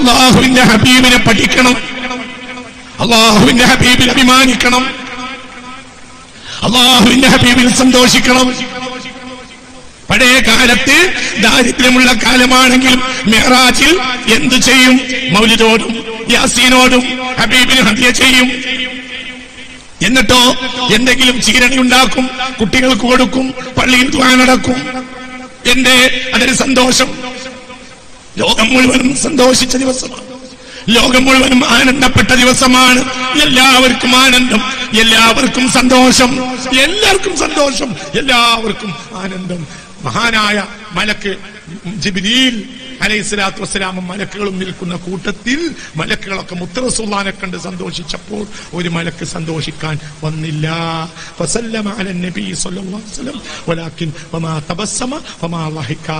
അള്ളാഹുവിന്റെ ഹബീബിനെ പഠിക്കണം. അള്ളാഹുവിന്റെ ഹബീബിൽ അഭിമാനിക്കണം. അള്ളാഹുവിന്റെ ഹബീബിൽ സന്തോഷിക്കണം. പഴയ കാലത്ത് ദാരിദ്ര്യമുള്ള കാലമാണെങ്കിലും മെഹറാജിൽ എന്തു ചെയ്യും? മൗലിദോടും യാസീനോടും ഹബീബിന് ഹദിയ ചെയ്യും. എന്നിട്ടോ എന്തെങ്കിലും ചീരണി ഉണ്ടാക്കും കുട്ടികൾക്ക് കൊടുക്കും പള്ളിയിൽ ദ്വാ നടക്കും. എന്റെ അതൊരു സന്തോഷം. ലോകം മുഴുവനും സന്തോഷിച്ച ദിവസമാണ്. ലോകം മുഴുവനും ആനന്ദപ്പെട്ട ദിവസമാണ്. എല്ലാവർക്കും ആനന്ദം എല്ലാവർക്കും സന്തോഷം എല്ലാവർക്കും സന്തോഷം എല്ലാവർക്കും ആനന്ദം. മഹാനായ മലക്ക് ജിബിരിയിൽ അലൈഹി സ്വലാത്തു വസ്സലാമും മലക്കുകളും നിൽക്കുന്ന കൂട്ടത്തിൽ മലക്കുകളൊക്കെ മുത്തറസുല്ലാനെ കണ്ട് സന്തോഷിച്ചപ്പോൾ ഒരു മലക്ക് സന്തോഷിക്കാൻ വന്നില്ല. ഫസല്ലമ അലൻ നബി സ്വല്ലല്ലാഹു അലൈഹി വസല്ലം. വലാകിൻ വമാ തബസ്സമ വമാ ലഹിക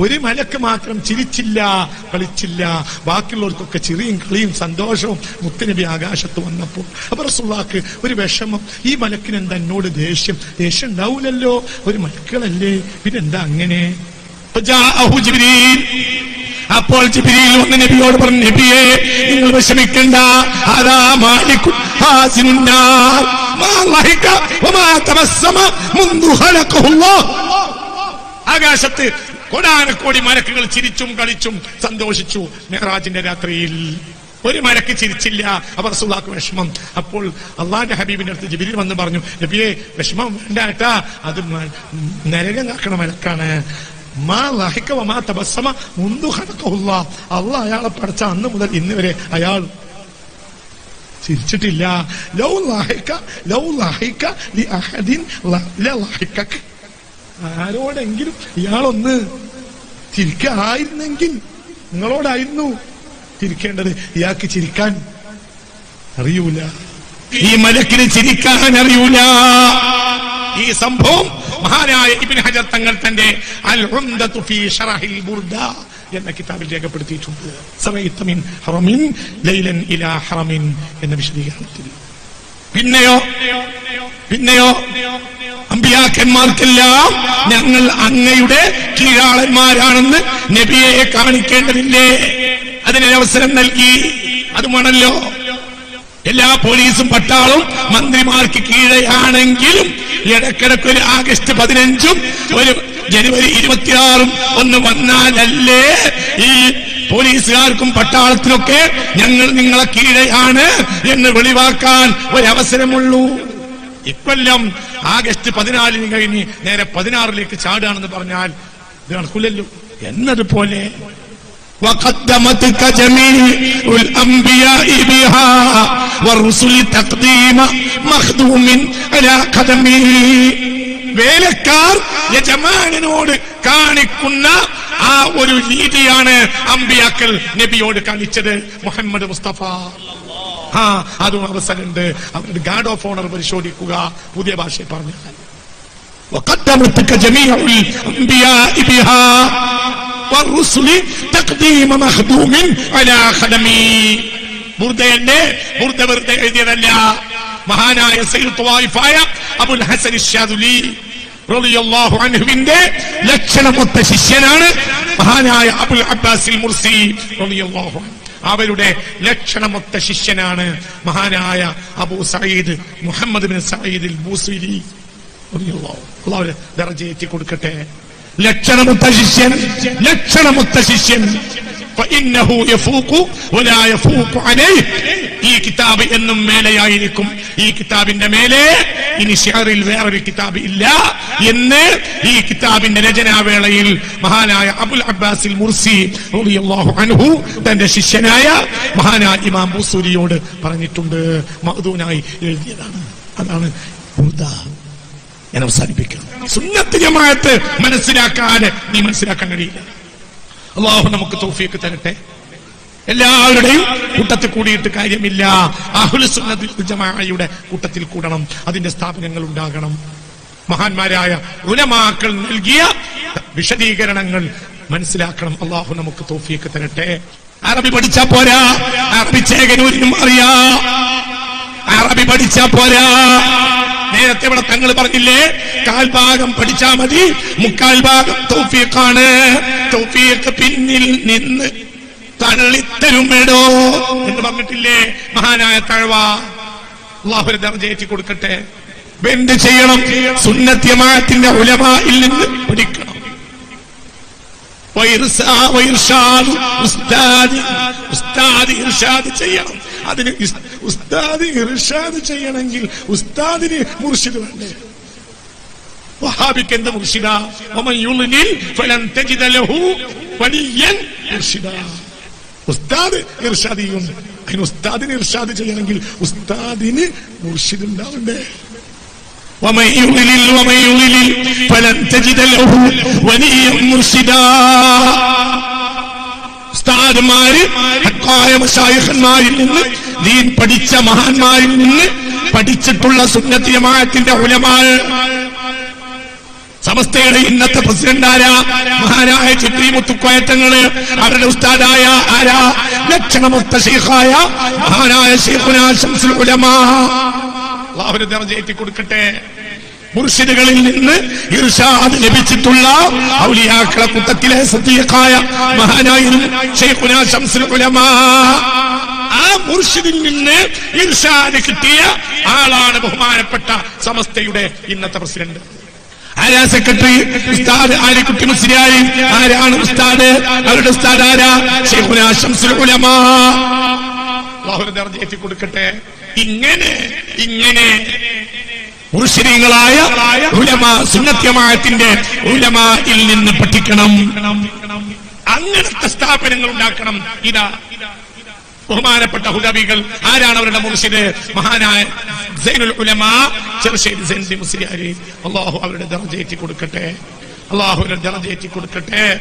ഒരു മലക്ക് മാത്രം ചിരിച്ചില്ല കളിച്ചില്ല. ബാക്കിയുള്ളവർക്കൊക്കെ ചിരിയും കളിയും സന്തോഷവും മുത്തനബി ആകാശത്ത് വന്നപ്പോൾ. അപ്പൊ റസുള്ളാക്ക് ഒരു വിഷമം. ഈ മലക്കിന് എന്താ എന്നോട് ദേഷ്യം? ദേഷ്യം ഉണ്ടാവൂലല്ലോ. ഒരു മലക്കുകളല്ലേ. പിന്നെന്താ അങ്ങനെ? അപ്പോൾ ജിബിരിയിൽ വന്ന് നബിയോട് പറഞ്ഞു നബിയെ നിങ്ങൾ വിഷമിക്കണ്ട. അതാ മാലിക്കും ഹാസിനുന്നാർ മാ وما വമാ തബസ്സമ خلقه الله ആകാശത്ത് മലക്കുകൾ ചിരിച്ചും കളിച്ചും സന്തോഷിച്ചു മെഹറാജിന്റെ രാത്രിയിൽ. ഒരു മലക്ക് ചിരിച്ചില്ല. അവർ റസൂലാക്ക് വിഷമം. അപ്പോൾ അള്ളാന്റെ ഹബീബിന്റെ അടുത്ത് ജബിലിൽ വന്ന് പറഞ്ഞു നബിയെ വിഷമം വേണ്ട അത് നരകം കാക്കണ മലക്കാണ് മാ വമാ തബസ്സമ അള്ളാഹ് അയാളെ പഠിച്ച അന്ന് മുതൽ ഇന്ന് വരെ അയാൾ ചിരിച്ചിട്ടില്ല ലൗ ലാഹിക്ക ലൗ ലാഹിക്ക ലി അഹദിൻ ല- ലലാഹിക്കക. ആരോടെങ്കിലും ഇയാളൊന്ന് ചിരിക്കായിരുന്നെങ്കിൽ നിങ്ങളോടായിരുന്നു ചിരിക്കേണ്ടത്. ഇയാൾക്ക് ചിരിക്കാൻ അറിയൂല. ഈ മലക്കിന് ചിരിക്കാൻ അറിയൂല. ഈ സംഭവം മഹാനായ ഇബ്നു ഹജർ തങ്ങൾ തന്റെ അൽ ഉംദതു ഫീ ശറഹിൽ ബുർദ എന്ന കിതാബിൽ രേഖപ്പെടുത്തിയിട്ടുണ്ട്. സമയത്തമിൻ ഹറമിൻ ലൈലൻ ഇലാ ഹറമിൻ എന്ന വിശദീകരണത്തിൽ. പിന്നെയോ? പിന്നെയോ? അമ്പിയാക്കന്മാർക്കെല്ലാം ഞങ്ങൾ അങ്ങയുടെ കീഴാളന്മാരാണെന്ന് നബിയെ കാണിക്കേണ്ടതില്ലേ? അതിനൊരവസരം നൽകി. അതുമാണല്ലോ എല്ലാ പോലീസും പട്ടാളും മന്ത്രിമാർക്ക് കീഴെയാണെങ്കിലും ഇടക്കിടക്ക് ഒരു ആഗസ്റ്റ് പതിനഞ്ചും ഒരു ജനുവരി ഇരുപത്തിയാറും ഒന്ന് വന്നാലല്ലേ ഈ പോലീസുകാർക്കും പട്ടാളത്തിനൊക്കെ ഞങ്ങൾ നിങ്ങളെ കീഴെയാണ് എന്ന് വെളിവാക്കാൻ ഒരവസരമുള്ളൂ ഇക്കൊല്ലം ആഗസ്റ്റ് പതിനാലിന് കഴിഞ്ഞ് നേരെ പതിനാറിലേക്ക് ചാടുകയാണെന്ന് പറഞ്ഞാൽ ഇത് നടക്കില്ലല്ലോ എന്നതുപോലെ وقدمتك جميع الأنبياء بها والرسل تقديم مخدوم على قدمه വേലക്കാർ യജമാനോട് കാണിക്കുന്ന ആ ഒരു രീതിയാണ് അമ്പിയാക്കൾ നബിയോട് കാണിച്ചത് മുഹമ്മദ് മുസ്തഫ ആ അതും അവസരമുണ്ട് അവരുടെ ഗാർഡ് ഓഫ് ഓണർ പരിശോധിക്കുക പുതിയ ഭാഷയിൽ പറഞ്ഞാൽ وقدمتك جميع الأنبياء بها والرسل تقديم مخدوم على خدمي ബുർദയല്ലേ ബുർദ വെറുതെ എഴുതിയതല്ല മഹാനായ സയ്യിദ് ത്വായിഫായ അബുൽ ഹസൻ ഇശ്ശാദുലി അൻഹുവിന്റെ ലക്ഷണമൊത്ത ശിഷ്യനാണ് മഹാനായ അബുൽ അബ്ബാസിൽ മുർസി റളിയല്ലാഹു അവരുടെ ലക്ഷണമൊത്ത ശിഷ്യനാണ് മഹാനായ Abu Sayyid Muhammad bin Sayyid അള്ളാഹു ദറജയേറ്റി കൊടുക്കട്ടെ ലക്ഷണമൊത്ത ശിഷ്യൻ ലക്ഷണമൊത്ത ശിഷ്യൻ. ഈ കിതാബ് എന്നും മേലെയായിരിക്കും ഈ കിതാബിന്റെ മേലെ ഇനി ഷെയറിൽ വേറൊരു കിതാബ് ഇല്ല എന്ന് ഈ കിതാബിന്റെ രചനാവേളയിൽ മഹാനായ അബുൽ അബ്ബാസിൽ മുർസി അൻഹു തന്റെ ശിഷ്യനായ മഹാനായ ഇമാം ബുസൂരിയോട് പറഞ്ഞിട്ടുണ്ട്. മധുവിനായി എഴുതിയതാണ്. അതാണ് ഞാൻ അവസാനിപ്പിക്കുന്നത് സുന്നത്ത് ജമാഅത്ത് മനസ്സിലാക്കാൻ നീ മനസ്സിലാക്കാൻ കഴിയില്ല. അള്ളാഹു നമുക്ക് തൗഫീക്ക് തരട്ടെ. എല്ലാവരുടെയും കൂട്ടത്തിൽ കൂടിയിട്ട് കാര്യമില്ല. ജമാഅയുടെ കൂട്ടത്തിൽ കൂടണം. അതിന്റെ സ്ഥാപനങ്ങൾ ഉണ്ടാകണം. മഹാന്മാരായ ഉലമാക്കൾ നൽകിയ വിശദീകരണങ്ങൾ മനസ്സിലാക്കണം. അള്ളാഹു നമുക്ക് തോഫിയൊക്കെ തരട്ടെ. അറബി പഠിച്ചാ പോരാ. അറബി ചേകനൂരിനും അറിയാ. അറബി പഠിച്ചാ പോരാ. നേരത്തെ ഇവിടെ തങ്ങൾ പറഞ്ഞില്ലേ? കാൽഭാഗം പഠിച്ചാ മതി. മുക്കാൽ ഭാഗം തൗഫീഖാണ്. തൗഫീഖ് പിന്നിൽ നിന്ന് തള്ളിത്തരുമെടോ എന്ന് പറഞ്ഞിട്ടില്ലേ? മഹാനായ തഴവ. അള്ളാഹുര ദർജയേറ്റി കൊടുക്കട്ടെ. എന്ത് ചെയ്യണം? സുന്നത്യമാത്തിന്റെ ഉലമായിൽ നിന്ന് പഠിക്കണം. ചെയ്യണം. അതിന് ഉസ്താദ് ഇർഷാദ് ചെയ്യണമെങ്കിൽ ഉസ്താദിന് മുർഷിദ് വേണ്ടേ വഹാബിക്ക് എന്ത് മുർഷിദ വമൻ യുളിൽ ഫലൻ തജിദ ലഹു വലിയൻ മുർഷിദ ഉസ്താദ് ഇർഷാദ് ചെയ്യും അതിന് ഉസ്താദിന് ഇർഷാദ് ചെയ്യണമെങ്കിൽ ഉസ്താദിന് മുർഷിദ് ഉണ്ടാവണ്ടേ ومن يضلل ومن يضلل فلن تجد له وليا مرشدا ഉസ്താദുമാര് ഹക്കായ മശായിഖന്മാരിൽ നിന്ന് ദീൻ പഠിച്ച മഹാന്മാരിൽ നിന്ന് പഠിച്ചിട്ടുള്ള സുന്നത്തി ജമാഅത്തിന്റെ ഉലമാൾ. സമസ്തയുടെ ഇന്നത്തെ പ്രസിഡന്റ് ആരാ? മഹാനായ ചിത്രി മുത്തുക്കോയത്തങ്ങൾ. അവരുടെ ഉസ്താദായ ആരാ? ലക്ഷണമൊത്ത ഷെയ്ഖായ മഹാനായ ഷെയ്ഖുന കൊടുക്കട്ടെ. മുർഷിദുകളിൽ നിന്ന് ഇർഷാദ് ലഭിച്ചിട്ടുള്ള ഔലിയാക്കളെ കൂട്ടത്തിലെ സത്യക്കായ മഹാനായിരുന്നു ഷെയ്ഖുന ശംസുൽ ഉലമാ. ആ മുർഷിദിൽ നിന്ന് ഇർഷാദ് കിട്ടിയ ആളാണ് ബഹുമാനപ്പെട്ട സമസ്തയുടെ ഇന്നത്തെ പ്രസിഡന്റ്. ആരാ സെക്രട്ടറി? ഉസ്താദ് ആര്യക്കുട്ടി മുസ്ലിയായി. ആരാണ് ഉസ്താദ്? അവരുടെ ഉസ്താദ് ആരാ? കൊടുക്കട്ടെ. ഇങ്ങനെ ഇങ്ങനെ മുർഷിദീങ്ങളായ ഉലമ സുന്നത്യമായത്തിന്റെ ഉലമയിൽ നിന്ന് പഠിക്കണം. അങ്ങനത്തെ സ്ഥാപനങ്ങൾ ഉണ്ടാക്കണം. ഇതാ ബഹുമാനപ്പെട്ട ഹുലബികൾ ആരാണ് അവരുടെ മുർഷിദ്? മഹാനായ അള്ളാഹു അവരുടെ ദർജയേറ്റി കൊടുക്കട്ടെ അള്ളാഹു അവരുടെ ദർജയേറ്റി കൊടുക്കട്ടെ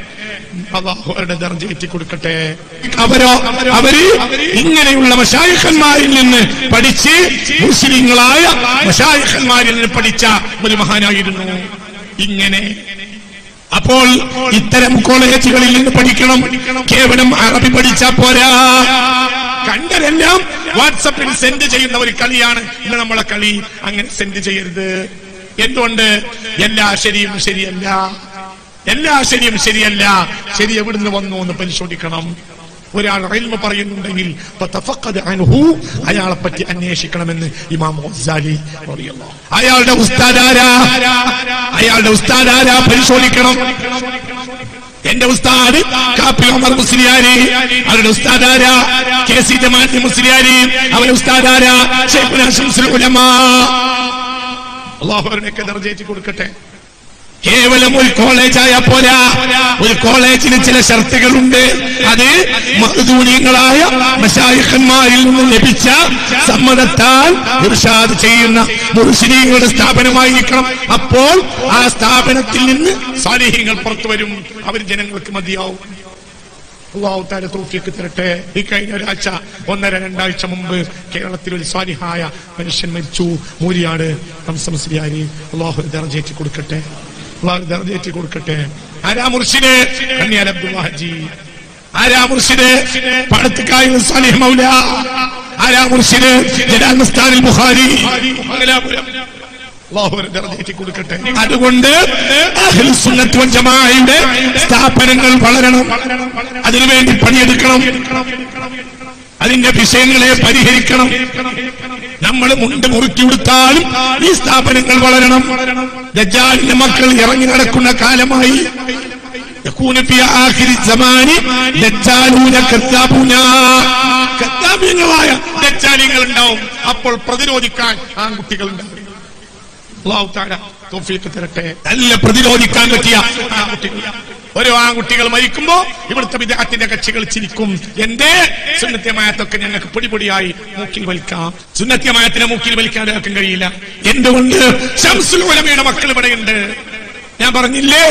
അള്ളാഹു അവരുടെ ദർജയേറ്റി കൊടുക്കട്ടെ അവരോ അവർ ഇങ്ങനെയുള്ള മഷായിഖന്മാരിൽ നിന്ന് പഠിച്ച് മുസ്ലിങ്ങളായ മഷായിഖന്മാരിൽ നിന്ന് പഠിച്ച ഒരു മഹാനായിരുന്നു. ഇങ്ങനെ. അപ്പോൾ ഇത്തരം കോളേജുകളിൽ നിന്ന് പഠിക്കണം. കേവലം അറബി പഠിച്ചാ പോരാ. കണ്ടതെല്ലാം വാട്സപ്പിൽ സെൻഡ് ചെയ്യുന്ന ഒരു കളിയാണ്. ഇന്ന് നമ്മളെ കളി അങ്ങനെ സെൻഡ് ചെയ്യരുത്. എന്തുകൊണ്ട്? എല്ലാ ശരിയും ശരിയല്ല. എല്ലാ ശരിയും ശരിയല്ല. ശരി എവിടുന്ന് വന്നു എന്ന് പരിശോധിക്കണം. ഒരാൾ റെയിൽമ പറയുന്നുണ്ടെങ്കിൽ അയാളെ പറ്റി അന്വേഷിക്കണമെന്ന് ഇമാം അയാളുടെ ഉസ്താദാരാ അയാളുടെ ഉസ്താദാരാ പരിശോധിക്കണം. എന്റെ ഉസ്താദ് കാപ്പി ഉമർ മുസ്ലിയാരി. അവരുടെ ഉസ്താദ് ആരാ കെ സി ജമാഅത്ത് മുസ്ലിയാരി. അവരുടെ ഉസ്താദ് ആരാ ഷെയ്ഖുന ശംസുൽ ഉലമാ. അള്ളാഹു അവരുടെയൊക്കെ ജയിച്ചു കൊടുക്കട്ടെ. കേവലം ഒരു കോളേജായ പോരാ. ഒരു കോളേജിന് ചില ഷർത്തുകളുണ്ട്. അത് മഹദൂനീയങ്ങളായ മശായിഖന്മാരിൽ നിന്ന് ലഭിച്ച സമ്മതത്താൽ ഇർഷാദ് ചെയ്യുന്ന മുർഷിദീങ്ങളുടെ സ്ഥാപനമായിരിക്കണം അപ്പോൾ ആ സ്ഥാപനത്തിൽ നിന്ന് സാലിഹ്യങ്ങൾ പുറത്തു വരും. അവർ ജനങ്ങൾക്ക് മതിയാവും. ഉവാവുത്താരെ താല തോഫിയൊക്കെ തരട്ടെ. ഈ കഴിഞ്ഞ ഒരാഴ്ച ഒന്നര രണ്ടാഴ്ച മുമ്പ് കേരളത്തിൽ ഒരു സ്വാലിഹായ മനുഷ്യൻ മരിച്ചു. മൂരിയാട് ഹംസംസ്ലിയാരി അള്ളാഹു ദർജയേറ്റി കൊടുക്കട്ടെ അള്ളാഹു കൊടുക്കട്ടെ. ആരാ മുർഷിദ്? കണ്ണിയാൽ അബ്ദുല്ലാഹി ആരാ മുർഷിദ്? പടത്തുകായ സാലിഹ് മൗല. ആരാ മുർഷിദ്? ജലാൽ മസ്താനിൽ ബുഖാരി കൊടുക്കട്ടെ. അതുകൊണ്ട് സ്ഥാപനങ്ങൾ വളരണം. അതിനുവേണ്ടി പണിയെടുക്കണം. അതിന്റെ വിഷയങ്ങളെ പരിഹരിക്കണം. നമ്മൾ മുണ്ട് മുറുക്കി കൊടുത്താലും ഈ സ്ഥാപനങ്ങൾ വളരണം. ദജാലിന്റെ മക്കൾ ഇറങ്ങി നടക്കുന്ന കാലമായി. ഉണ്ടാവും അപ്പോൾ പ്രതിരോധിക്കാൻ ആൺകുട്ടികൾ ഉണ്ടാവും തരട്ടെ. നല്ല പ്രതിരോധിക്കാൻ പറ്റിയ ആൺകുട്ടികൾ ഓരോ ആൺകുട്ടികൾ മരിക്കുമ്പോ ഇവിടുത്തെ വിദ്യാർത്ഥിന്റെ കക്ഷികൾ ചിരിക്കും. എന്റെ സുന്നത്യമായത്തൊക്കെ ഞങ്ങൾക്ക് പൊടിപൊടിയായി മൂക്കിൽ വലിക്കാം. സുന്നത്യമായത്തിനെ മൂക്കിൽ വലിക്കാൻ ഒരാൾക്കും കഴിയില്ല. എന്തുകൊണ്ട്? ഷംസുൽ ഉലമയുടെ മക്കൾ ഇവിടെയുണ്ട്. ഞാൻ പറഞ്ഞില്ലേ?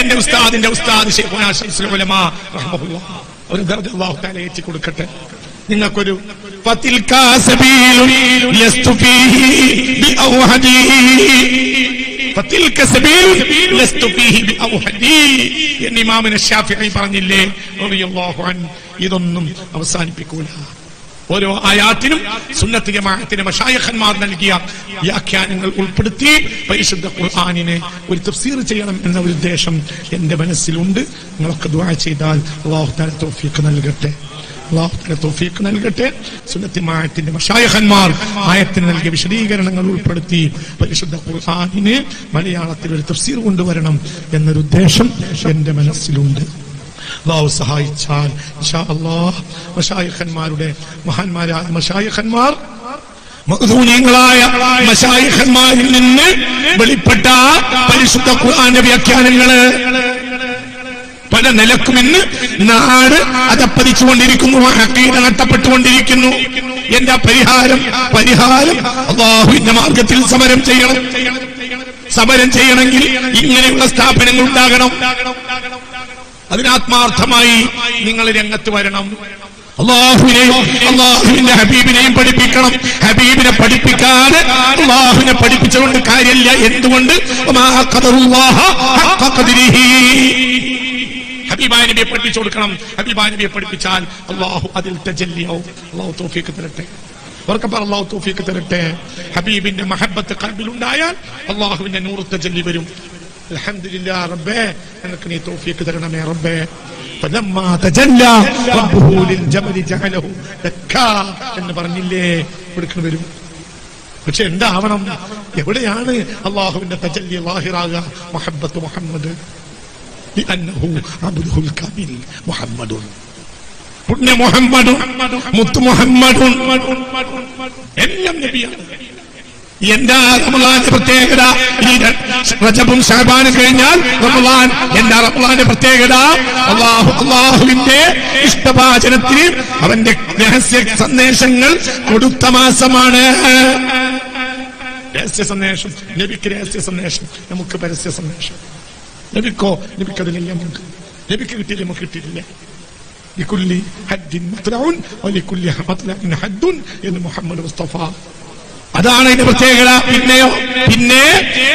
എന്റെ ഉസ്താദിന്റെ ഉസ്താദ് ഒരു ഏറ്റി കൊടുക്കട്ടെ നിങ്ങൾക്കൊരു പത്തിൽ പറഞ്ഞില്ലേ? ഇതൊന്നും അവസാനിപ്പിക്കൂല. ഓരോ ആയാത്തിനും സുന്നത്ത് ജമാഅത്തിന് മഷായഖന്മാർ നൽകിയ വ്യാഖ്യാനങ്ങൾ ഉൾപ്പെടുത്തി പരിശുദ്ധ ഖുർആാനിനെ ഒരു തഫ്സീർ ചെയ്യണം എന്ന ഒരു ഉദ്ദേശം എന്റെ മനസ്സിലുണ്ട്. നിങ്ങളൊക്കെ ദുആ ചെയ്താൽ അള്ളാഹു തൗഫീഖ് നൽകട്ടെ. അള്ളാഹു തആല നൽകട്ടെ. സുന്നത്ത് ജമാഅത്തിന്റെ മഷായഖന്മാർ ആയത്തിന് നൽകിയ വിശദീകരണങ്ങൾ ഉൾപ്പെടുത്തി. പരിശുദ്ധ ഖുർഹാനിന് മലയാളത്തിൽ ഒരു തഫ്സീർ കൊണ്ടുവരണം എന്നൊരു ഉദ്ദേശം എന്റെ മനസ്സിലുണ്ട്. അള്ളാഹു സഹായിച്ചാൽ ഇൻഷാ അല്ലാഹ് മഷായിഖന്മാരുടെ മഹാന്മാരായ മഷായിഖന്മാർ മഹദൂനീയങ്ങളായ മഷായിഖന്മാരിൽ നിന്ന് വെളിപ്പെട്ട പരിശുദ്ധ ഖുർആന്റെ വ്യാഖ്യാനങ്ങൾ പല നിലക്കും ഇന്ന് നാട് അതപ്പതിച്ചുകൊണ്ടിരിക്കുന്നു അക്കീത നഷ്ടപ്പെട്ടുകൊണ്ടിരിക്കുന്നു. എന്താ പരിഹാരം പരിഹാരം അള്ളാഹുവിന്റെ മാർഗത്തിൽ സമരം ചെയ്യണം. സമരം ചെയ്യണമെങ്കിൽ ഇങ്ങനെയുള്ള സ്ഥാപനങ്ങൾ ഉണ്ടാകണം. അതിനാത്മാർത്ഥമായി നിങ്ങൾ രംഗത്ത് വരണം. അള്ളാഹുവിനെയും ഹബീബിനെയും പഠിപ്പിക്കണം. ഹബീബിനെ പഠിപ്പിക്കാതെ അള്ളാഹുവിനെ പഠിപ്പിച്ചുകൊണ്ട് കാര്യമില്ല. എന്തുകൊണ്ട്? ഹബീബായ നബിയെ പഠിപ്പിച്ചു കൊടുക്കണം ഹബീബായ നബിയെ പഠിപ്പിച്ചാൽ അള്ളാഹു അതിൽ തജല്ലിയാവും അള്ളാഹു തോഫീക്ക് തരട്ടെ ഉറക്കെ പറ അള്ളാഹു തോഫീക്ക് തരട്ടെ ഹബീബിന്റെ മഹബത്ത് കൽബിലുണ്ടായാൽ അള്ളാഹുവിന്റെ നൂറ് തജല്ലി വരും അൽഹംദുലില്ലാ റബ്ബേ എനിക്ക് നീ തോഫീക്ക് തരണമേ റബ്ബേ فلما تجلى ربه للجبل جعله دكا എന്ന് പറഞ്ഞില്ലേ കൊടുക്കുന്ന വരും പക്ഷെ എന്താവണം എവിടെയാണ് അള്ളാഹുവിന്റെ തജല്ലി ലാഹിറാക മുഹബത്ത് മുഹമ്മദ് لأنه عبده الكامل محمد പുണ്യ മുഹമ്മദും മുത്ത് മുഹമ്മദും എല്ലാം നബിയാണ് എന്താ റമളാന്റെ പ്രത്യേകത ഈ ര- റജബും ഷാബാനും കഴിഞ്ഞാൽ റമളാൻ എന്താ റമളാന്റെ പ്രത്യേകത അള്ളാഹു അള്ളാഹുവിന്റെ ഇഷ്ടഭാചനത്തിന് അവന്റെ രഹസ്യ സന്ദേശങ്ങൾ കൊടുത്ത മാസമാണ് രഹസ്യ സന്ദേശം നബിക്ക് രഹസ്യ സന്ദേശം നമുക്ക് പരസ്യ സന്ദേശം നബിക്കോ നബിക്കതിലില്ല നമുക്ക് നബിക്ക് കിട്ടിയില്ല നമുക്ക് കിട്ടിയിട്ടില്ല لكل حد مطلع ولكل مطلع حد എന്ന് മുഹമ്മദ് മുസ്തഫ അതാണ് ഇതിന്റെ പ്രത്യേകത പിന്നെയോ പിന്നെ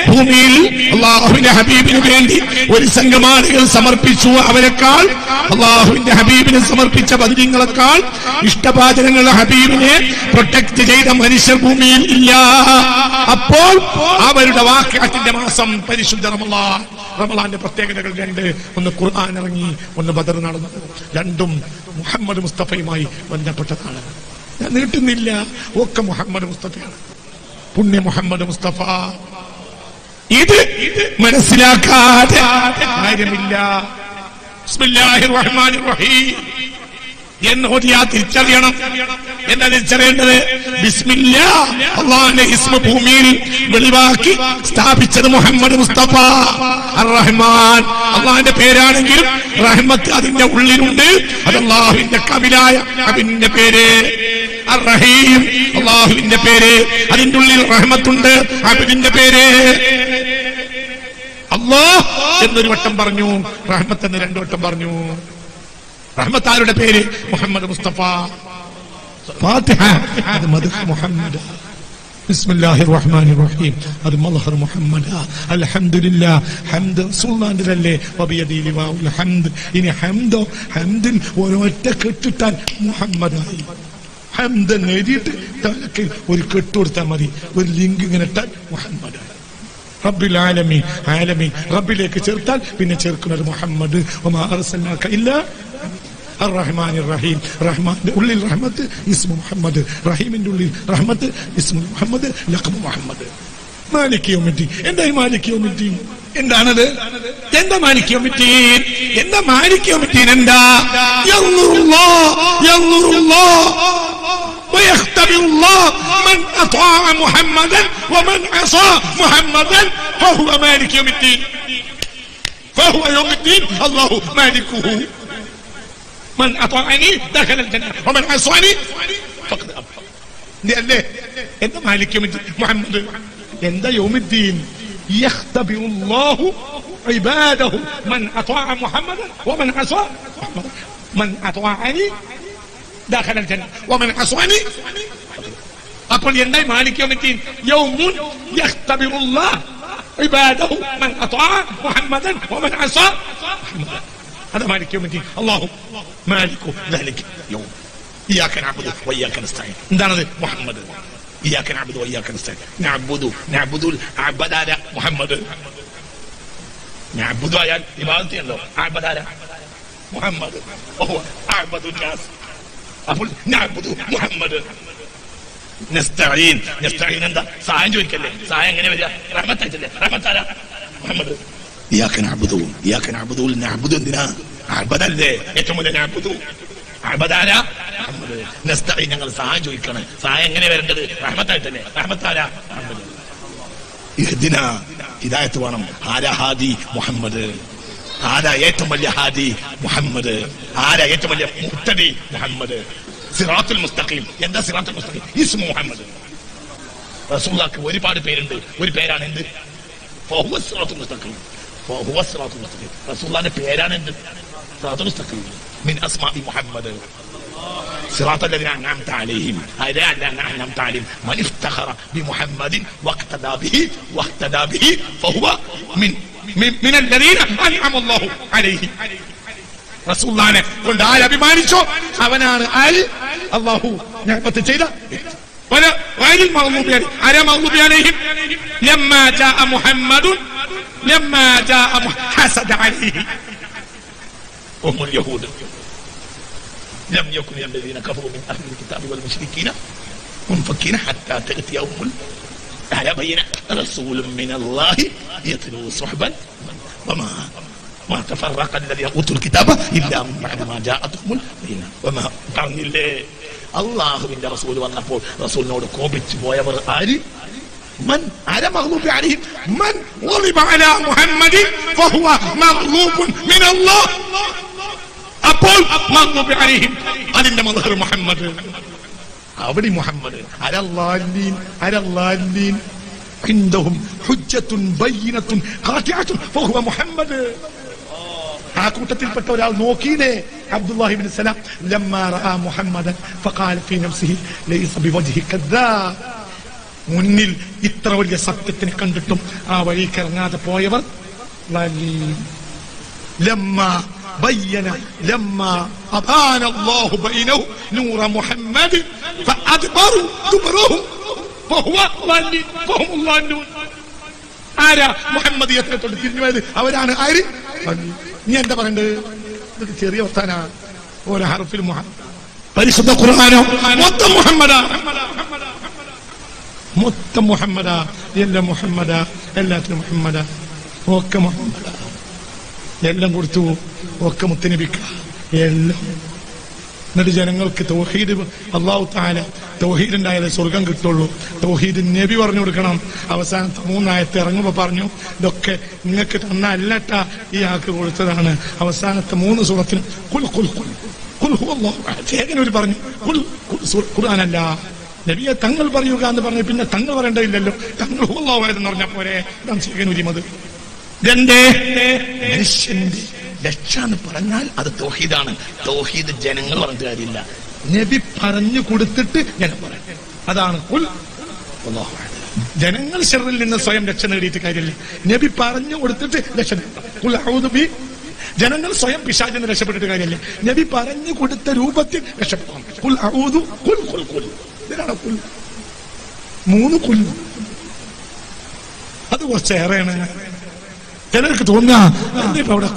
ഭൂമിയിൽ അള്ളാഹുവിന്റെ ഹബീബിന് വേണ്ടി ഒരു സംഘം ആളുകൾ സമർപ്പിച്ചു അവരെക്കാൾ അള്ളാഹുവിന്റെ ഹബീബിന് സമർപ്പിച്ച ബദിനങ്ങളെക്കാൾ ഇഷ്ടപാചനങ്ങൾ ഹബീബിനെ പ്രൊട്ടക്ട് ചെയ്ത മനുഷ്യർ ഭൂമിയിൽ ഇല്ല അപ്പോൾ അവരുടെ വാക്യാത്തിന്റെ മാസം പരിശുദ്ധ റമലാൻ റമലാന്റെ പ്രത്യേകതകൾ രണ്ട്. ഒന്ന് ഖുർആൻ ഇറങ്ങി ഒന്ന് ബദർ നടന്നു. രണ്ടും മുഹമ്മദ് മുസ്തഫയുമായി ബന്ധപ്പെട്ടതാണ്. ഞാൻ നീട്ടുന്നില്ല. ഒക്കെ മുഹമ്മദ് മുസ്തഫയാണ്. പുണ്യ മുഹമ്മദ് മുസ്തഫ. ഇത് മനസ്സിലാക്കാതെ കാര്യമില്ല. ബിസ്മില്ലാഹിർ റഹ്മാനിർ റഹീം. എന്ന് ഓതിയാ തിരിച്ചറിയണം. എന്താ തിരിച്ചറിയേണ്ടത്? ബിസ്മില്ല. അള്ളാഹിന്റെ ഹിസ്മ ഭൂമിയിൽ വെളിവാക്കി സ്ഥാപിച്ചത് മുഹമ്മദ് മുസ്തഫ. റഹ്മാൻ അള്ളാഹിന്റെ പേരാണെങ്കിലും റഹ്മത്ത് അതിന്റെ ഉള്ളിലുണ്ട്. അത് അള്ളാഹുവിന്റെ കവിലായ അതിന്റെ പേര്. റഹീം അള്ളാഹുവിന്റെ പേര്. അതിന്റെ ഉള്ളിൽ റഹ്മത്തുണ്ട്. അബിദിന്റെ പേര്. അള്ളാഹ് എന്നൊരു വട്ടം പറഞ്ഞു. റഹ്മത്ത് എന്ന് രണ്ടു വട്ടം പറഞ്ഞു. റഹ്മത്താരുടെ പേര് മുഹമ്മദ് മുസ്തഫ ഫാത്തിഹ അത് മദ്ഹ് മുഹമ്മദ് بسم الله الرحمن الرحيم അത് മൽഹർ മുഹമ്മദ് അൽഹംദുലില്ലാ ഹംദ് റസൂലുള്ളാഹിന്റെ വബിയദി ലിവാഉൽ ഹംദ് ഇനി ഹംദോ ഹംദിൻ ഒരൊറ്റ കെട്ടിട്ടാൽ മുഹമ്മദായി ഹംദ് എന്ന് എഴുതിയിട്ട് തലക്ക് ഒരു കെട്ട് കൊടുത്താൽ മതി ഒരു ലിങ്ക് ഇങ്ങനെ ഇട്ടാൽ മുഹമ്മദായി റബ്ബിൽ ആലമീൻ ആലമീൻ റബ്ബിലേക്ക് ചേർത്താൽ പിന്നെ ചേർക്കുന്നത് മുഹമ്മദ് വമാ അർസൽനാക ഇല്ലാ الرحمن الرحيم رحمن ഉള്ളിൽ റഹ്മത്ത് ഇസ്മു മുഹമ്മദ് റഹീമിന്റെ ഉള്ളിൽ റഹ്മത്ത് ഇസ്മു മുഹമ്മദ് ലഖബ് മുഹമ്മദ് മാലിക് യൗമിദ്ദീൻ എന്താ ഈ മാലിക് യൗമിദ്ദീൻ എന്താണത് എന്താ മാലിക് യൗമിദ്ദീൻ എന്താ മാലിക് യൗമിദ്ദീൻ എന്താ യൻദുറുല്ലാഹ് യൻദുറുല്ലാഹ് ويختبر الله من أطاع محمدا ومن عصى محمدا فهو مالك يوم الدين فهو يوم الدين الله مالكه من أطاعني دخل الجنة. ومن عصاني فقد أبقى. لأن ليه لأن مالك يوم الدين. محمد. لأن ده يوم الدين. يختبر الله عباده. من أطاع محمدا ومن عصى محمدا من أطاعني داخل الجنة. ومن عصاني أقول يندي مالك يوم الدين. يوم يختبر الله عباده. من أطاع محمدا ومن عصى محمدا هذا مالك يوم الدين الله مالك ذلك اليوم ഇയ്യാക നഅബുദു വഇയ്യാക നസ്തഈൻ എന്താണത് മുഹമ്മദ് ഇയ്യാക നഅബുദു വഇയ്യാക നസ്തഈൻ നഅബുദു നഅബുദുൽ അബദാര മുഹമ്മദ് നഅബുദു ആയാൽ ഇബാദത്ത് ചെയ്യല്ലോ അബദാര മുഹമ്മദ് ഓഹോ അഅബദു നാസ് അപ്പോൾ നഅബുദു മുഹമ്മദ് നസ്തഈൻ നസ്തഈൻ എന്താ സഹായം ചോദിക്കല്ലേ സഹായം എങ്ങനെ വരിക റഹ്മത്തായിട്ടല്ലേ റഹ്മത്താര മുഹമ്മദ് ഇയാക്ക് നഅബുദു ഇയാക്ക് നഅബുദു നഅബുദു എന്തിനാ അബദല്ലേ ഏറ്റവും വലിയ മുഹമ്മദ് നസ്തഈൻ ഞങ്ങൾ സഹായം ചോദിക്കണം സഹായം എങ്ങനെ വരേണ്ടത് റഹ്മത്തായിട്ടല്ലേ റഹ്മത്താര മുഹമ്മദ് ഇഹ്ദിന ഹിദായത്ത് വേണം ആരാ ഹാദി മുഹമ്മദ് ആരാ ഏറ്റവും വലിയ ഹാദി മുഹമ്മദ് ആരാ ഏറ്റവും വലിയ മുത്തടി മുഹമ്മദ് സിറാത്തുൽ മുസ്തഖീം എന്താ സിറാത്തുൽ മുസ്തഖീം ഇസ്മു മുഹമ്മദ് റസൂലുള്ളാഹിക്ക് ഒരുപാട് പേരുണ്ട്. ഒരു പേരാണ് എന്ത്? സിറാത്തുൽ മുസ്തഖീം. ഫഹുവ സിറാത്തുൽ മുസ്തഖീം റസൂലുള്ളാഹിന്റെ പേരാണ് എന്ത് സിറാത്തുൽ മുസ്തഖീം മിൻ അസ്മാഇ മുഹമ്മദ് صراط الذين أنعمت عليهم هذا الذين أنعمت عليهم من افتخر بمحمد واقتدى به واهتدى به فهو من من, من الذين أنعم الله عليهم റസൂല്ലാനെ കൊണ്ട് ആര് അഭിമാനിച്ചോ അവനാണ് ആര് അള്ളാഹു ഞാപ്പത്ത് ചെയ്ത ولا غير المغضوب عليهم على مغضوب عليهم لما جاء محمد لما جاء مح- حسد عليه هم اليهود لم يكن الذين كفروا من اهل الكتاب والمشركين منفكين حتى تاتيهم ال- على بينة رسول من الله يتلو صحبا وما ما تفرق الذين اوتوا الكتاب الا من بعد ما جاءتهم البينة وما പറഞ്ഞില്ലേ അള്ളാഹുവിന്റെ റസൂൽ വന്നപ്പോൾ റസൂലിനോട് കോപിച്ചു പോയവർ ആര് من على مغلوب عليهم من غضب على محمد فهو مغلوب من الله അപ്പോൾ മഗ്ദൂബി അലൈഹിം അതിന്റെ മദഹർ മുഹമ്മദ് അവിടെ മുഹമ്മദ് അലല്ലാലീൻ അലല്ലാലീൻ عندهم حجة بينة قاطعة فهو محمد ആ കൂട്ടത്തിൽപ്പെട്ട ഒരാൾ നോക്കിയില്ലേ അബ്ദുല്ലാഹിബിൻ സലാം ലമ്മ റആ മുഹമ്മദൻ ഫഖാല ഫീ നഫ്സിഹി ലൈസ ബിവജ്ഹി കദ്ദാബ് മുന്നിൽ ഇത്ര വലിയ സത്യത്തിനെ കണ്ടിട്ടും ആ വഴിക്ക് ഇറങ്ങാതെ പോയവർ ളലീം. لما بين لما أبان الله بينه نور محمد فأدبروا دبرهم فهو ضالين فهم الضالون ആരാ മുഹമ്മദ് യത്തിനത്തോട് തിരിഞ്ഞു പോയത് അവരാണ് ആര് ضالين. നീ എന്താ പറയണ്ടത് ഇതൊക്കെ ചെറിയ വർത്താനാ ഓരോ ഹർഫിൽ മുഹമ്മദ് പരിശുദ്ധ ഖുർആാനോ മൊത്തം മുഹമ്മദാ മൊത്തം മുഹമ്മദ എല്ലാം മുഹമ്മദ എല്ലാത്തിനും മുഹമ്മദ ഒക്കെ മുഹമ്മദ. എല്ലാം കൊടുത്തു ഒക്കെ മുത്തനബിക്ക എല്ലാം. എന്നിട്ട് ജനങ്ങൾക്ക് തൗഹീദ് അള്ളാഹു താല തൗഹീദ് സ്വർഗം കിട്ടുള്ളൂ. തൗഹീദ് നബി പറഞ്ഞു കൊടുക്കണം. അവസാനത്തെ മൂന്നായത്തെ ഇറങ്ങുമ്പോൾ പറഞ്ഞു ഇതൊക്കെ നിങ്ങൾക്ക് തന്ന അല്ലട്ട ഈ ആക്ക് കൊടുത്തതാണ്. അവസാനത്തെ മൂന്ന് സുഹത്തിന് കുൽ കുൽ കുൽ കുൽ ഹു അല്ലാഹു അഹദ്. ചേകനൂര് പറഞ്ഞു കുൽ ഖുർആനല്ല. നബിയെ തങ്ങൾ പറയുക എന്ന് പറഞ്ഞു പിന്നെ തങ്ങൾ പറയേണ്ടതില്ലല്ലോ തങ്ങൾ ഹു എന്ന് പറഞ്ഞ പോരെ. ഇതാണ് ചേകനൂരി മത് ഇതെന്തേ? മനുഷ്യന്റെ രക്ഷ എന്ന് പറഞ്ഞാൽ അത് തൗഹീദാണ്. തൗഹീദ് ജനങ്ങൾ പറഞ്ഞിട്ട് കാര്യമില്ല. നബി പറഞ്ഞു കൊടുത്തിട്ട് ജനം പറയാം അതാണ് ജനങ്ങൾ ഷെറിൽ നിന്ന് സ്വയം രക്ഷ നേടിയിട്ട് കാര്യമില്ല. നബി പറഞ്ഞു കൊടുത്തിട്ട് രക്ഷ നേടണം. ജനങ്ങൾ സ്വയം പിശാചിൽ നിന്ന് രക്ഷപ്പെട്ടിട്ട് കാര്യമില്ല. നബി പറഞ്ഞു കൊടുത്ത രൂപത്തിൽ രക്ഷപ്പെടണം. മൂന്ന് കുൽ അത് കുറച്ചേറെയാണ് ചിലർക്ക് തോന്നുക അവിടെ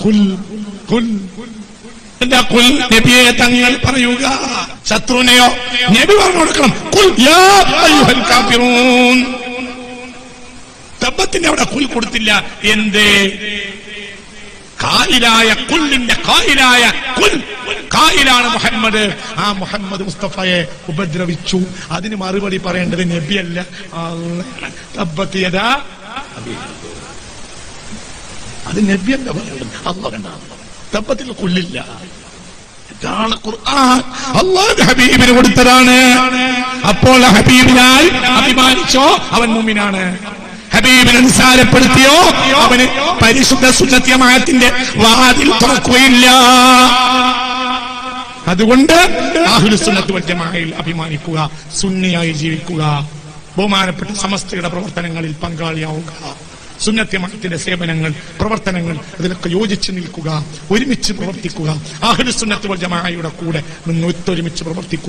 എന്താ കുൽ നബിയെ തങ്ങൾ പറയുക ശത്രുവിനെയോ? നബി പറഞ്ഞു കൊടുക്കണം. യാ കാഫിറൂൻ. അവിടെ കുൽ കൊടുത്തില്ല. എന്തേ? കായിലായ കുല്ലിന്റെ കായിലായ കുൽ. കായിലാണ് മുഹമ്മദ്. ആ മുഹമ്മദ് മുസ്തഫയെ ഉപദ്രവിച്ചു. അതിന് മറുപടി പറയേണ്ടത് നബിയല്ല. തബ്ബത്തിയതാ അത് നബിയല്ല പറയേണ്ടത്. അല്ല കണ്ട തബ്ബത്തിൽ കൊല്ലില്ല. ഇതാണ് ഖുർആൻ. അള്ളാഹ് ഹബീബിന് കൊടുത്തതാണ്. അപ്പോൾ ഹബീബിനാൽ അഭിമാനിച്ചോ? അവൻ മുമിനാണ്. ഹബീബിനെ നിസാരപ്പെടുത്തിയോ അവന് പരിശുദ്ധ സുന്നത്യമായത്തിന്റെ വാതിൽ തുറക്കുകയില്ല. അതുകൊണ്ട് അഭിമാനിക്കുക സുന്നിയായി ജീവിക്കുക. ബഹുമാനപ്പെട്ട സമസ്തയുടെ പ്രവർത്തനങ്ങളിൽ പങ്കാളിയാവുക. സുന്നത്യമാത്തിന്റെ സേവനങ്ങൾ പ്രവർത്തനങ്ങൾ അതിലൊക്കെ യോജിച്ച് നിൽക്കുക ഒരുമിച്ച് പ്രവർത്തിക്കുക. ആഹുലുസുന്നത്ത് വജ്ജമായുടെ കൂടെ നിന്ന് ഒത്തൊരുമിച്ച് പ്രവർത്തിക്കുക.